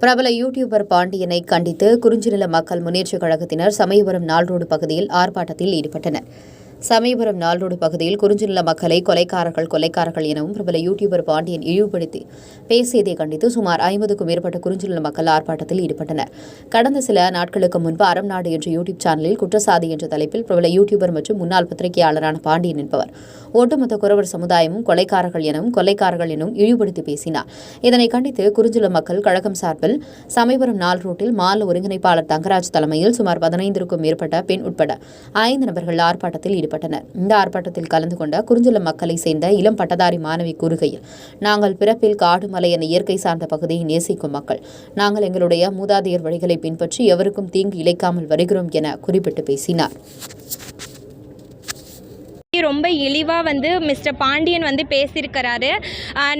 பிரபல யூடியூபர் பாண்டியனை கண்டித்து குறிஞ்சிநில மக்கள் முன்னேற்றக் கழகத்தினர் சமயபுரம் நாள்ரோடு பகுதியில் ஆர்ப்பாட்டத்தில் ஈடுபட்டனர். சமயபுரம் நாள்ரோடு பகுதியில் குறிஞ்சிநில மக்களை கொலைக்காரர்கள் கொலைக்காரர்கள் எனவும் பிரபல யூடியூபர் பாண்டியன் இழிவுபடுத்தி பேசியதை கண்டித்து சுமார் ஐம்பதுக்கும் மேற்பட்ட குறிஞ்சிநில மக்கள் ஆர்ப்பாட்டத்தில் ஈடுபட்டனர். கடந்த சில நாட்களுக்கு முன்பு அறம் நாடு என்ற யூடியூப் சேனலில் குற்றசாதி என்ற தலைப்பில் பிரபல யூடியூபர் மற்றும் முன்னாள் பத்திரிகையாளரான பாண்டியன் என்பவர். ஒட்டுமொத்த குறவர் சமுதாயமும் கொலைக்காரர்கள் எனவும் கொலைக்காரர்கள் எனவும் இழிவுபடுத்தி பேசினார். இதனை கண்டித்து குறிஞ்சில மக்கள் கழகம் சார்பில் சமயபுரம் நாள் ரோட்டில் மாநில ஒருங்கிணைப்பாளர் தங்கராஜ் தலைமையில் சுமார் பதினைந்திற்கும் மேற்பட்ட பெண் உட்பட ஐந்து நபர்கள் ஆர்ப்பாட்டத்தில் ஈடுபட்டனர். இந்த ஆர்ப்பாட்டத்தில் கலந்து கொண்ட குறிஞ்சில மக்களை சேர்ந்த இளம் பட்டதாரி மாணவி கூறுகையில் நாங்கள் பிறப்பில் காடு மலை என இயற்கை சார்ந்த பகுதியை நேசிக்கும் மக்கள். நாங்கள் எங்களுடைய மூதாதையர் வழிகளை பின்பற்றி எவருக்கும் தீங்கு இழைக்காமல் வருகிறோம் என குறிப்பிட்டு பேசினார். ரொம்ப இழிவாக வந்து மிஸ்டர் பாண்டியன் வந்து பேசியிருக்கிறாரு.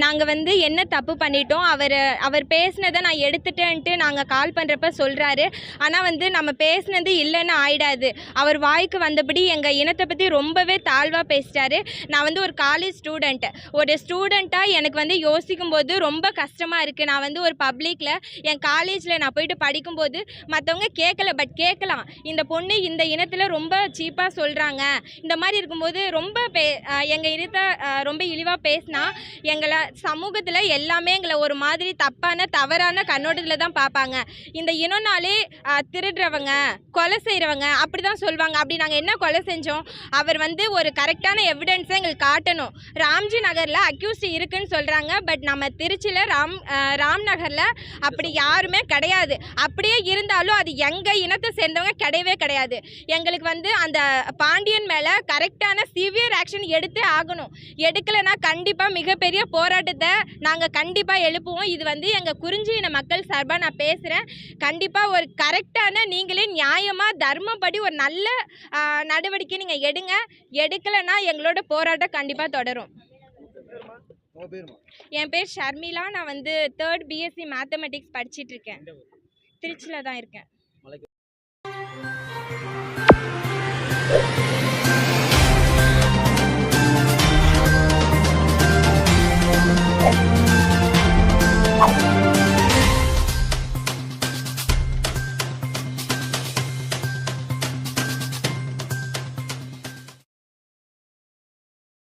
நாங்கள் வந்து என்ன தப்பு பண்ணிட்டோம் அவர் அவர் பேசினதை நான் எடுத்துட்டேன்ட்டு நாங்கள் கால் பண்ணுறப்ப சொல்கிறாரு ஆனால் வந்து நம்ம பேசினது இல்லைன்னு ஆயிடாது. அவர் வாய்க்கு வந்தபடி எங்கள் இனத்தை பற்றி ரொம்பவே தாழ்வாக பேசிட்டாரு. நான் வந்து ஒரு காலேஜ் ஸ்டூடெண்ட் ஒரு ஸ்டூடெண்ட்டாக எனக்கு வந்து யோசிக்கும் போது ரொம்ப கஷ்டமாக இருக்குது நான் வந்து ஒரு பப்ளிக்கில் என் காலேஜில் நான் போயிட்டு படிக்கும்போது மற்றவங்க கேட்கல பட் கேட்கலாம் இந்த பொண்ணு இந்த இனத்தில் ரொம்ப சீப்பாக சொல்கிறாங்க இந்த மாதிரி இருக்கும்போது ரொம்ப பே எங்கள் இனத்தை ரொம்ப இழிவாக பேசினா எங்களை சமூகத்தில் எல்லாமே எங்களை ஒரு மாதிரி தப்பான தவறான கண்ணோட்டத்தில் தான் பார்ப்பாங்க இந்த இனம்னாலே திருடுறவங்க கொலை செய்கிறவங்க அப்படி தான் சொல்லுவாங்க அப்படி நாங்கள் என்ன கொலை செஞ்சோம்? அவர் வந்து ஒரு கரெக்டான எவிடன்ஸை எங்களுக்கு காட்டணும். ராம்ஜி நகரில் அக்யூஸ்ட் இருக்குன்னு சொல்கிறாங்க பட் நம்ம திருச்சியில் ராம் ராம் நகரில் அப்படி யாருமே கிடையாது. அப்படியே இருந்தாலும் அது எங்கள் இனத்தை சேர்ந்தவங்க கிடையவே கிடையாது. எங்களுக்கு வந்து அந்த பாண்டியன் மேலே கரெக்டான சிவியர் ஆக்ஷன் எடுத்தே ஆகணும். எடுக்கலைன்னா கண்டிப்பாக மிகப்பெரிய போராட்டத்தை நாங்கள் கண்டிப்பாக எழுப்புவோம். இது வந்து எங்கள் குறிஞ்சியின மக்கள் சார்பாக நான் பேசுகிறேன் கண்டிப்பாக ஒரு கரெக்டான நீங்களே நியாயமாக தர்மப்படி ஒரு நல்ல நடவடிக்கை நீங்கள் எடுங்க. எடுக்கலைன்னா எங்களோட போராட்டம் கண்டிப்பாக தொடரும். என் பேர் ஷர்மிளா. நான் வந்து தேர்ட் பிஎஸ்சி மேத்தமெட்டிக்ஸ் படிச்சிட்டு இருக்கேன். திருச்சியில் தான் இருக்கேன்.